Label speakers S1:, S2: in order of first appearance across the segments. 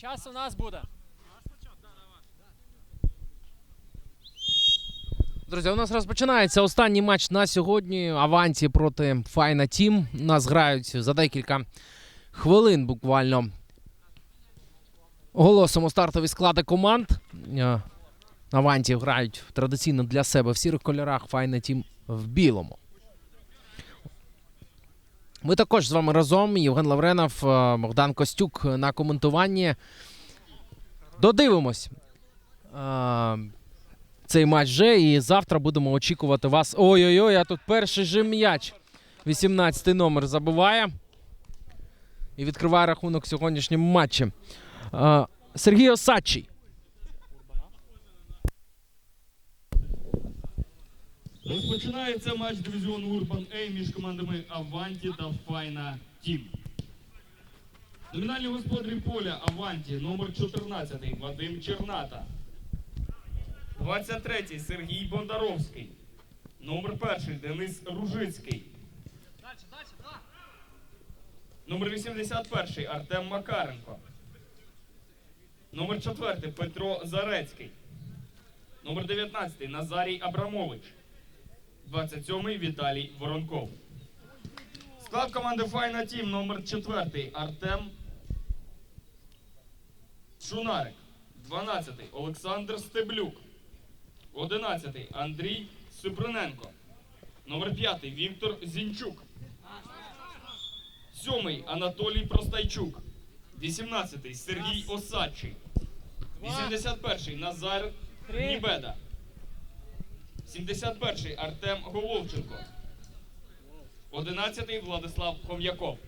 S1: Час у нас буде. Друзі, у нас розпочинається останній матч на сьогодні. Аванті проти Файна Тім. Нас грають за декілька хвилин буквально. Оголосимо стартові склади команд. Е, Аванті грають традиційно для себе в сірих кольорах, Файна Тім в білому. Ми також з вами разом. Євген Лавренов, е, Богдан Костюк на коментуванні. Додивимось е, цей матч вже. І завтра будемо очікувати вас. Ой-ой-ой, а тут перший же м'яч. 18 номер забиває. І відкриває рахунок в сьогоднішньому матчі. Е, Сергій Осадчий.
S2: Розпочинається матч дивізіону Урбан А між командами Аванті та Файна Тім. Номінальні господарі поля Аванті номер 14 Вадим Черната. 23 Сергій Бондаровський. Номер 1 Денис Ружицький. Номер 81 Артем Макаренко. Номер 4 Петро Зарецький. Номер 19 Назарій Абрамович. 27-й Віталій Воронков. Склад команди Файна Тім номер 4 Артем Шунарик. 12-й Олександр Стеблюк. 11-й Андрій Суприненко. Номер 5 Віктор Зінчук. 7-й Анатолій Простайчук. 18-й Сергій Осадчий. 81-й Назар Нібеда. 71-й Артем Головченко. 11-й Владислав Хом'яков.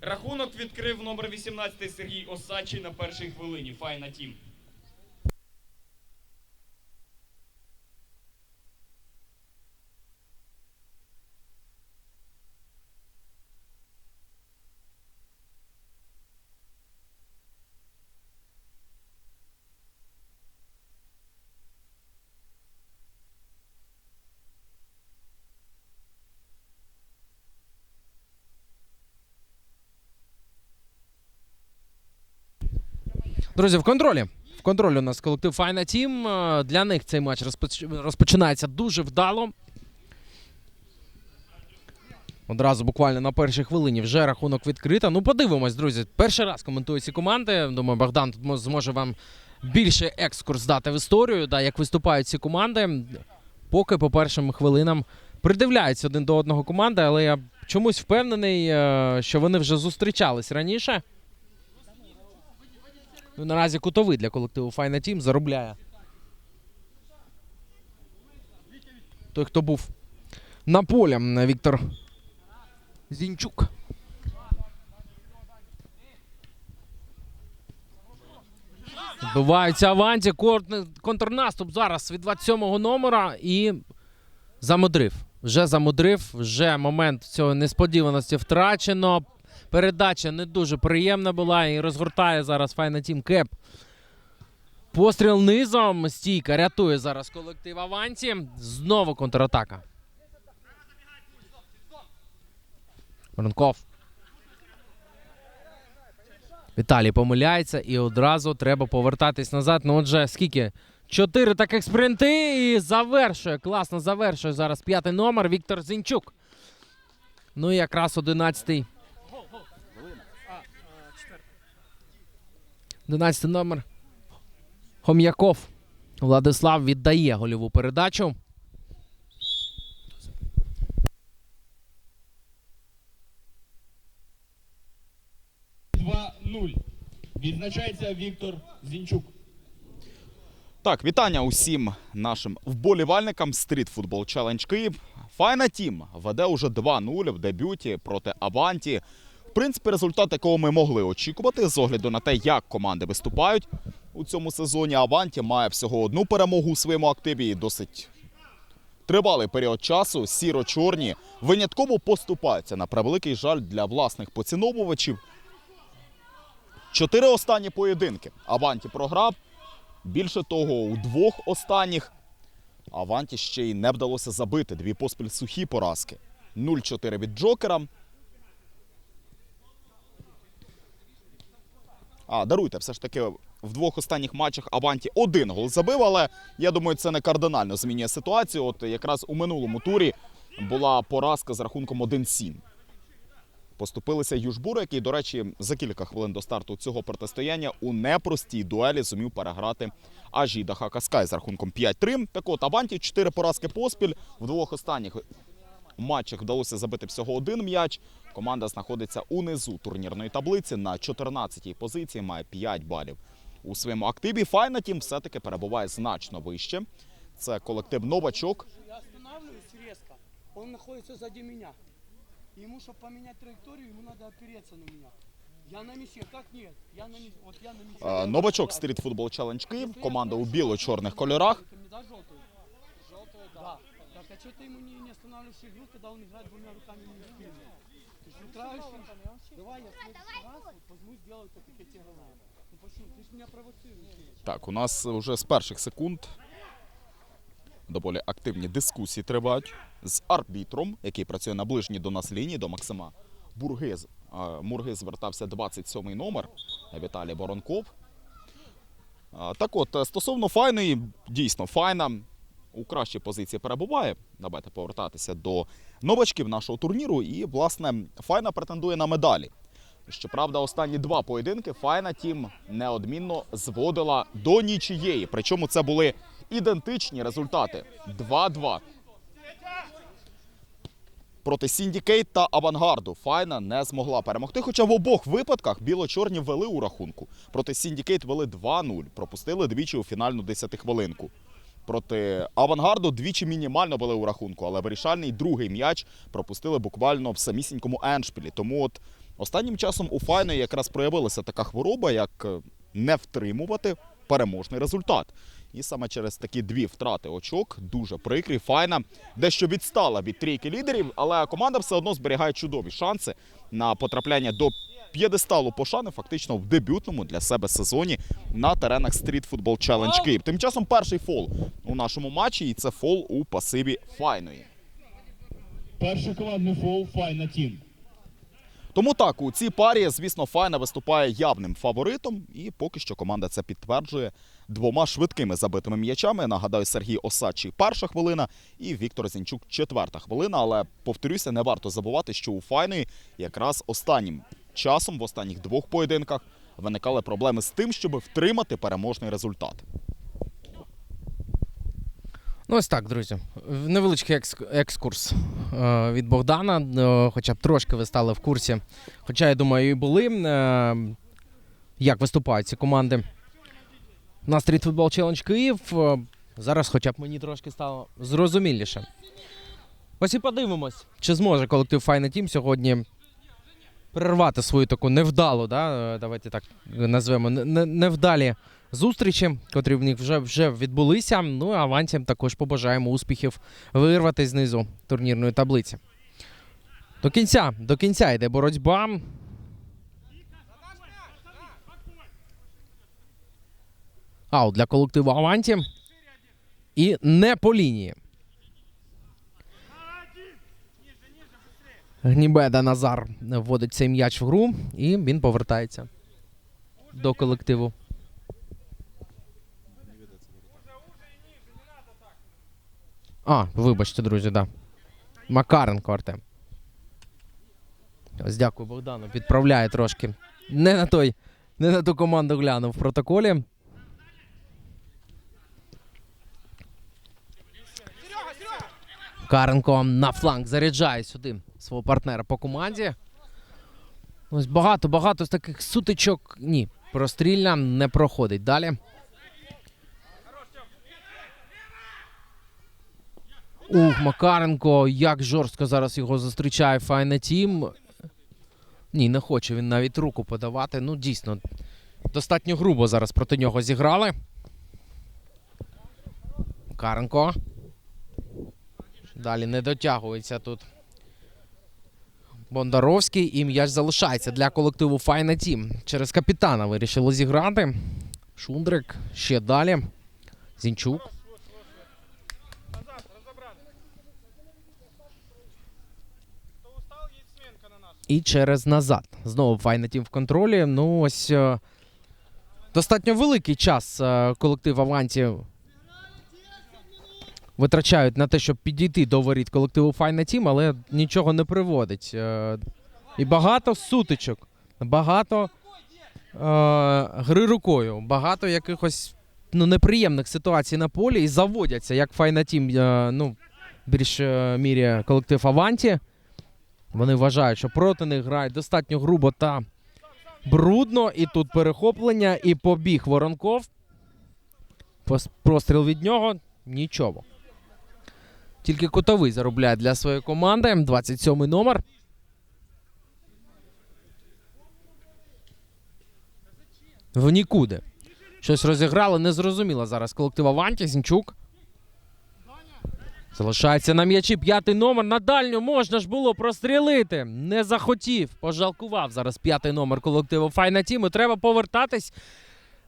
S2: Рахунок відкрив номер 18 Сергій Осадчий на першій хвилині. Файна тім.
S1: Друзі, в контролі. В контролі у нас колектив Файна Тім. Е, Для них цей матч розпочинається дуже вдало. Одразу буквально на першій хвилині вже рахунок відкрита. Ну, подивимось, друзі. Перший раз коментую ці команди. Думаю, Богдан тут зможе вам більше екскурс дати в історію, да, як виступають ці команди. Поки по першим хвилинам придивляються один до одного команди, але я чомусь впевнений, е, що вони вже зустрічались раніше. Ну, наразі кутовий для колективу Файна Тім заробляє. Той, хто був на полі, Віктор Зінчук. Вбиваються аванті. Контрнаступ зараз від 27-го номера і замудрив. Вже замудрив, вже момент цієї несподіваності втрачено. Передача не дуже приємна була і розгортає зараз Файна Тім Кеп. Постріл низом. Стійка рятує зараз колектив Аванті. Знову контратака. Воронков. Віталій помиляється і одразу треба повертатись назад. Ну отже, скільки? Чотири таких спринти і завершує. Класно завершує зараз п'ятий номер Віктор Зінчук. Ну і якраз одинадцятий. 11 номер. Хом'яков. Владислав віддає гольову передачу.
S2: Два 0 Відзначається Віктор Зінчук.
S3: Так, вітання усім нашим вболівальникам Street Football Challenge Київ. Файна тім веде уже 2-0 в дебюті проти Аванті. Принципі, результат, якого ми могли очікувати з огляду на те, як команди виступають у цьому сезоні. Аванті має всього одну перемогу у своєму активі і досить тривалий період часу. Сіро-чорні винятково поступаються на превеликий жаль для власних поціновувачів. Чотири останні поєдинки Аванті програв. Більше того, у двох останніх Аванті ще й не вдалося забити дві поспіль сухі поразки. 0-4 від Джокера. А, даруйте, все ж таки в двох останніх матчах Аванті один гол забив, але я думаю, це не кардинально змінює ситуацію. От якраз у минулому турі була поразка з рахунком 1-7. Поступилися Южбур, який, до речі, за кілька хвилин до старту цього протистояння у непростій дуелі зумів переграти Ажіда Хакаскай з рахунком 5-3. Так от Аванті 4 поразки поспіль. В двох останніх матчах вдалося забити всього один м'яч. Команда знаходиться унизу турнірної таблиці на 14-й позиції, має 5 балів. У своєму активі Файна Тім все-таки перебуває значно вище. Це колектив Новачок.
S4: Я останавливаюсь резко, он находится сзади меня. Ему, чтобы поменять траекторию, ему надо опереться на меня. Я на мяче, как нет? Я на мяче, вот я на мяче.
S3: Е, Новачок Стріт Футбол Челендж Київ, команда у біло-чорних кольорах.
S4: Ты мне дашь желтую? Желтую, да. Так, а что ты ему не, не останавливаешь игру, когда он играет двумя руками на спину? Же? Давай я следующий раз вот возьму, сделаю так, как я тебе говорю. Ну почему? Ты же меня провоцируешь.
S3: Так, у нас вже з перших секунд доволі активні дискусії тривають з арбітром, який працює на ближній до нас лінії, до Максима Бургиз. Мургиз звертався 27-й номер Віталій Воронков. Так от, е, стосовно файної, дійсно, файна у кращій позиції перебуває. Давайте повертатися до новачків нашого турніру. І, власне, файна претендує на медалі. Щоправда, останні два поєдинки Файна Тім неодмінно зводила до нічиєї. Причому це були ідентичні результати: 2-2. Проти Сіндікейт та Авангарду Файна не змогла перемогти. Хоча в обох випадках біло-чорні вели у рахунку. Проти Сіндікейт вели 2-0, пропустили двічі у фінальну 10-хвилинку. Проти Авангарду двічі мінімально були у рахунку, але вирішальний другий м'яч пропустили буквально в самісінькому еншпілі. Тому от останнім часом у Файної якраз проявилася така хвороба, як е, не втримувати переможний результат. І саме через такі дві втрати очок дуже прикрі. Файна дещо відстала від трійки лідерів, але команда все одно зберігає чудові шанси на потрапляння до п'єдесталу пошани, фактично в дебютному для себе сезоні на теренах Street Football Challenge Київ. Тим часом перший фол у нашому матчі, і це фол у пасиві Файної.
S5: Перший командний фол Файна Тім.
S3: Тому так, у цій парі, звісно, Файна виступає явним фаворитом, і поки що команда це підтверджує двома швидкими забитими м'ячами. Нагадаю, Сергій Осадчий перша хвилина і Віктор Зінчук четверта хвилина. Але повторюся, не варто забувати, що у Файної якраз останнім часом, в останніх двох поєдинках, виникали проблеми з тим, щоб втримати переможний результат.
S1: Ну, ось так, друзі. Невеличкий екскурс е, від Богдана. е, Хоча б трошки ви стали в курсі. Хоча, я думаю, і були. е, Як виступають ці команди на Street Football Challenge Київ. Зараз, хоча б мені трошки стало зрозуміліше. Ось і подивимось, чи зможе колектив Файна Тім сьогодні перервати свою таку невдалу, да? давайте так назвемо, не- не- невдалі зустрічі, котрі в них вже, вже відбулися. Ну а авансям також побажаємо успіхів вирвати знизу турнірної таблиці. До кінця, до кінця йде боротьба. Аут для колективу Аванті. І не по лінії. Гнібеда Назар вводить цей м'яч в гру, і він повертається до колективу. А, вибачте, друзі, да. Макаренко Артем. Ось дякую Богдану. Підправляє трошки. Не на той, не на ту команду глянув в протоколі. Каренко на фланг заряджає сюди свого партнера по команді. Ось багато, багато з таких сутичок. Ні, прострільна не проходить. Далі. Ух, Макаренко, як жорстко зараз його зустрічає Файна Тім. Ні, не хоче він навіть руку подавати. Ну, дійсно, достатньо грубо зараз проти нього зіграли. Макаренко. Далі не дотягується тут. Бондаровський і м'яч залишається для колективу Файна Тім. Через капітана вирішили зіграти. Шундрик ще далі. Зінчук. І через назад. Знову Файна Тім в контролі. Ну ось е, достатньо великий час е, колектив Аванті витрачають на те, щоб підійти до воріт колективу Файна Тім, але нічого не приводить. Е, І багато сутичок, багато е, гри рукою, багато якихось ну, неприємних ситуацій на полі і заводяться, як Файна Тім, е, ну, більш мірі колектив Аванті. Вони вважають, що проти них грають достатньо грубо та брудно. І тут перехоплення, і побіг Воронков. Пос- Простріл від нього нічого. Тільки Котовий заробляє для своєї команди. 27 номер. В нікуди. Щось розіграли, не зрозуміло зараз. Колектив Аванті, Зінчук. Залишається на м'ячі п'ятий номер. На дальню можна ж було прострілити. Не захотів. Пожалкував зараз п'ятий номер колективу Файна Тім. І Треба повертатись.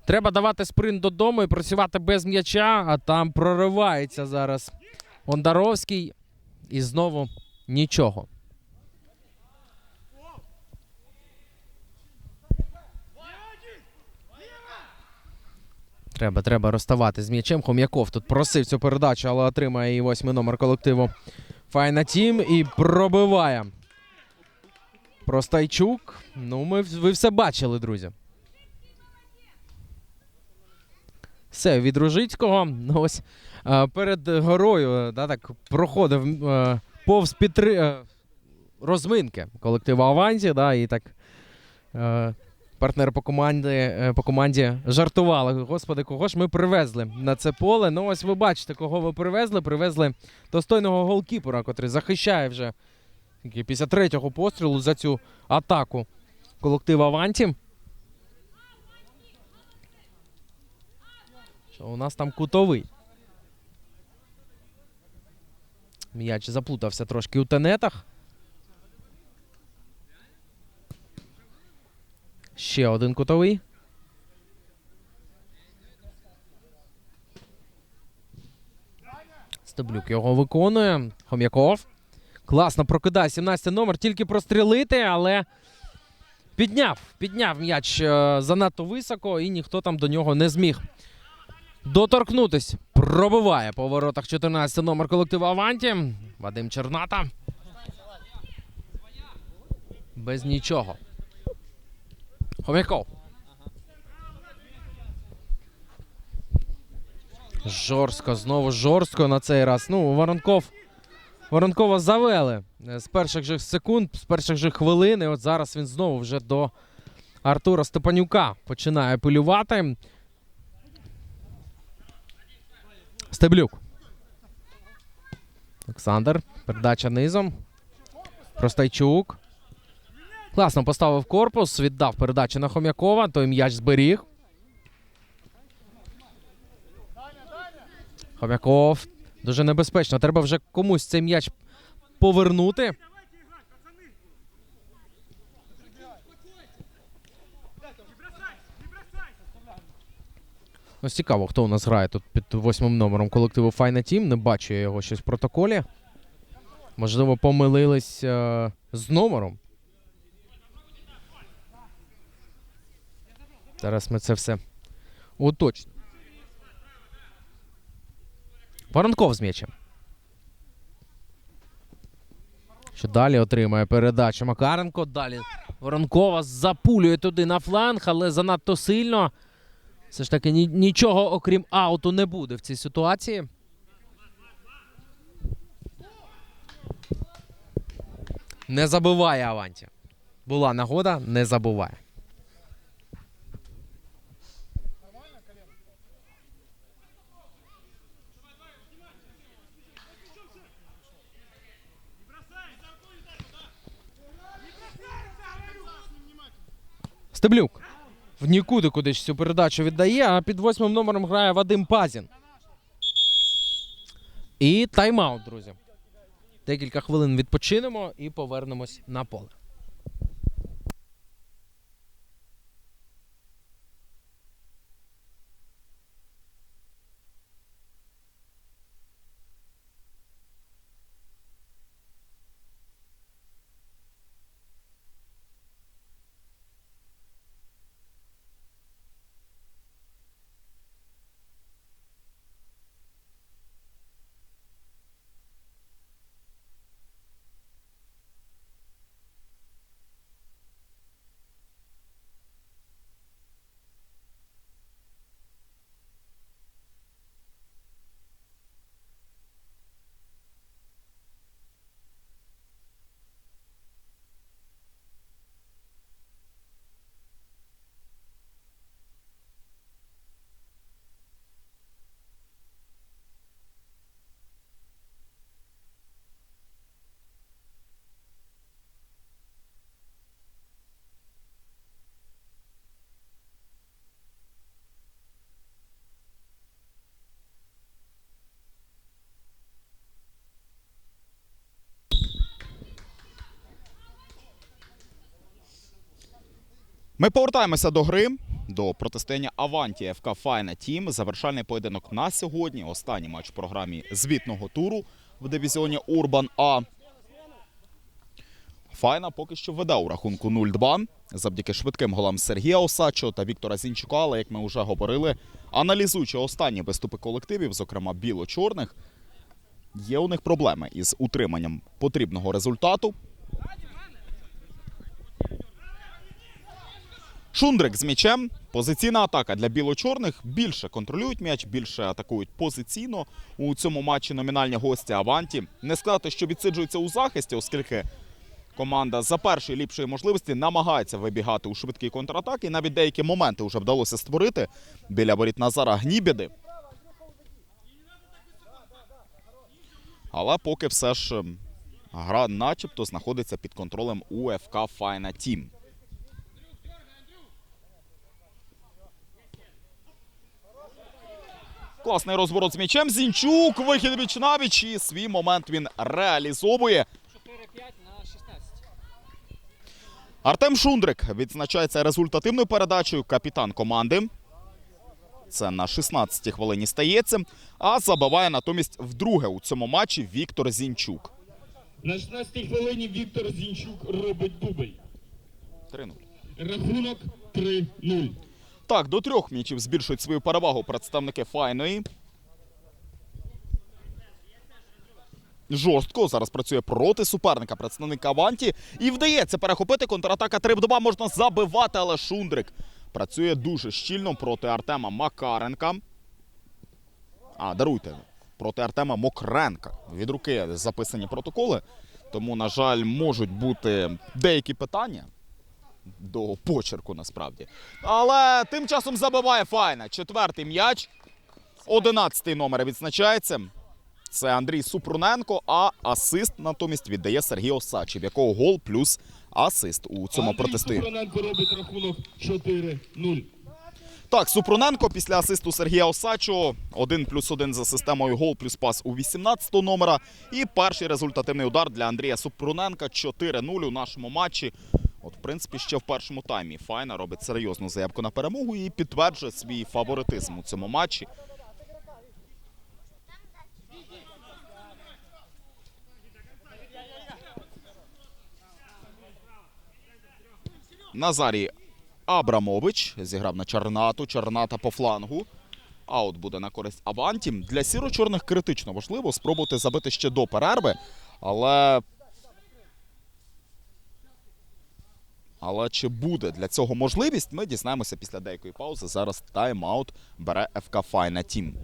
S1: Треба давати спринт додому і працювати без м'яча. А там проривається зараз Ондаровський. І знову нічого. Треба, треба розставати з м'ячем. Хом'яков тут просив цю передачу, але отримає її восьмий номер колективу Файна Тім і пробиває. Простайчук. Ну, ми, ви все бачили, друзі. Все, від Ружицького. Ну, ось е, перед горою е, да, так, проходив е, повз підтри... розминки колективу Аванті, да, і так. Партнери по команді, по команді жартували. Господи, кого ж ми привезли на це поле? Ну, ось ви бачите, кого ви привезли. Привезли достойного голкіпера, котрий захищає вже після третього пострілу за цю атаку колективу Аванті. Що у нас там кутовий. М'яч заплутався трошки у тенетах. Ще один кутовий. Стеблюк його виконує. Хом'яков. Класно прокидає 17 номер. Тільки прострілити, але підняв. Підняв м'яч е, занадто високо, і ніхто там до нього не зміг доторкнутись. Пробиває по воротах 14 номер колективу Аванті. Вадим Черната. Без нічого. Хом'яков. Жорстко, знову жорстко на цей раз. Ну, Воронков. Воронкова завели е, з перших же секунд, з перших же хвилин. І от зараз він знову вже до Артура Степанюка починає полювати. Стеблюк. Олександр. Передача низом. Простайчук. Класно поставив корпус, віддав передачу на Хом'якова, той м'яч зберіг. Хом'яков. Дуже небезпечно. Треба вже комусь цей м'яч повернути. Ось цікаво, хто у нас грає тут під восьмим номером колективу Файна Тім. Не бачу я його щось в протоколі. Можливо, помилились е, з номером. Зараз ми це все уточнимо. Воронков з м'ячем. Що далі отримає передачу Макаренко. Далі Воронкова запулює туди на фланг, але занадто сильно. Все ж таки ні- нічого, окрім ауту, не буде в цій ситуації. Не забиває Аванті. Була нагода, не забуває. Стеблюк. В нікуди кудись цю передачу віддає, а під восьмим номером грає Вадим Пазін. І тайм-аут, друзі. Декілька хвилин відпочинемо і повернемось на поле.
S3: Ми повертаємося до гри, до протистояння Аванті ФК Файна Тім. Завершальний поєдинок на сьогодні. Останній матч в програмі звітного туру в дивізіоні Урбан А. Файна поки що веде у рахунку 0-2 завдяки швидким голам Сергія Осадчого та Віктора Зінчука. Але, як ми вже говорили, аналізуючи останні виступи колективів, зокрема біло-чорних, є у них проблеми із утриманням потрібного результату. Шундрик з м'ячем. Позиційна атака для біло-чорних. Більше контролюють м'яч, більше атакують позиційно. У цьому матчі номінальні гості Аванті. Не сказати, що відсиджуються у захисті, оскільки команда за першої ліпшої можливості намагається вибігати у швидкі контратаки. І навіть деякі моменти вже вдалося створити біля воріт Назара Гнібіди. Але поки все ж ем, гра начебто знаходиться під контролем УФК Файна Тім. Класний розворот з м'ячем. Зінчук, вихід віч навіч і свій момент він реалізовує.
S4: 4-5 на 16.
S3: Артем Шундрик відзначається результативною передачею капітан команди. Це на 16-й хвилині стається. А забиває натомість вдруге у цьому матчі Віктор Зінчук.
S5: На 16-й хвилині Віктор Зінчук робить дубль.
S3: 3-0.
S5: Рахунок 3-0.
S3: Так, до трьох м'ячів збільшують свою перевагу представники файної. Жорстко зараз працює проти суперника, представника Аванті. І вдається перехопити контратака 3 в 2 можна забивати, але Шундрик працює дуже щільно проти Артема Макаренка. А, даруйте, проти Артема Мокренка. Від руки записані протоколи. Тому, на жаль, можуть бути деякі питання до почерку насправді. Але тим часом забиває Файна. Четвертий м'яч. Одинадцятий номер відзначається. Це Андрій Супруненко, а асист натомість віддає Сергій Осадчий, в якого гол плюс асист у цьому
S5: Андрій
S3: протестує.
S5: Супроненко робить рахунок 4-0.
S3: Так, Супруненко після асисту Сергія Осадчого. Один плюс один за системою гол плюс пас у 18 номера. І перший результативний удар для Андрія Супруненка 4-0 у нашому матчі. От, в принципі, ще в першому таймі Файна робить серйозну заявку на перемогу і підтверджує свій фаворитизм у цьому матчі. Назарій Абрамович зіграв на Чарнату. Чарната по флангу. Аут буде на користь Аванті. Для сіро-чорних критично важливо спробувати забити ще до перерви. Але. Але чи буде для цього можливість, ми дізнаємося після деякої паузи. Зараз тайм-аут бере ФК Файна Тім.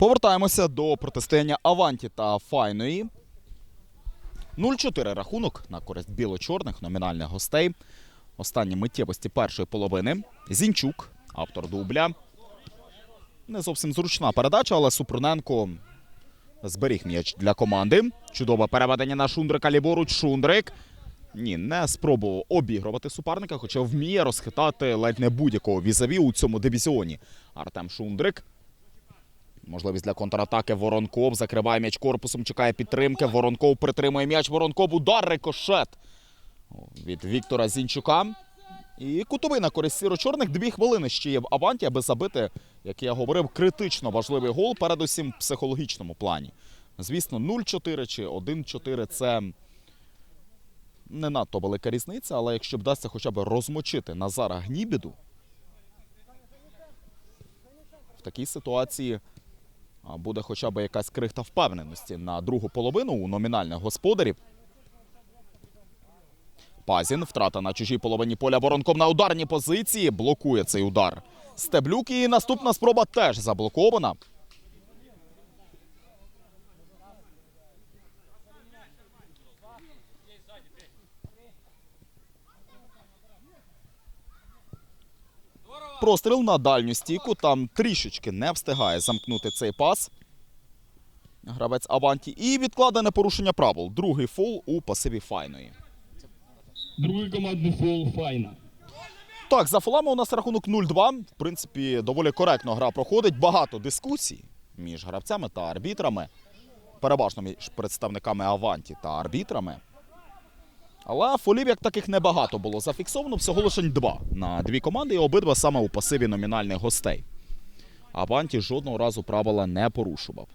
S3: Повертаємося до протистояння Аванті та Файної. 0-4 рахунок на користь біло-чорних номінальних гостей. Останні миттєвості першої половини. Зінчук, автор дубля. Не зовсім зручна передача, але Супруненко зберіг м'яч для команди. Чудове переведення на Шундрика ліворуч. Шундрик. Ні, не спробував обігрувати суперника, хоча вміє розхитати ледь не будь-якого візаві у цьому дивізіоні. Артем Шундрик. Можливість для контратаки Воронков. Закриває м'яч корпусом, чекає підтримки. Воронков притримує м'яч. Воронков удар рикошет від Віктора Зінчука. І кутовий на користь сіро-чорних. Дві хвилини ще є в аванті, аби забити, як я говорив, критично важливий гол, передусім в психологічному плані. Звісно, 0-4 чи 1-4 це не надто велика різниця, але якщо вдасться хоча б розмочити Назара Гнібіду, в такій ситуації буде хоча б якась крихта впевненості на другу половину у номінальних господарів. Пазін, втрата на чужій половині поля воронком на ударній позиції. Блокує цей удар. Стеблюк і наступна спроба теж заблокована. Простріл на дальню стійку. Там трішечки не встигає замкнути цей пас. Гравець Аванті. І відкладене порушення правил. Другий фол у пасиві файної.
S5: Другий командний фол Файна.
S3: Так, за фолами у нас рахунок 0-2. В принципі, доволі коректно гра проходить. Багато дискусій між гравцями та арбітрами. Переважно між представниками Аванті та арбітрами. Але фолів як таких небагато було зафіксовано, всього лише два на дві команди, і обидва саме у пасиві номінальних гостей. Аванті жодного разу правила не порушував.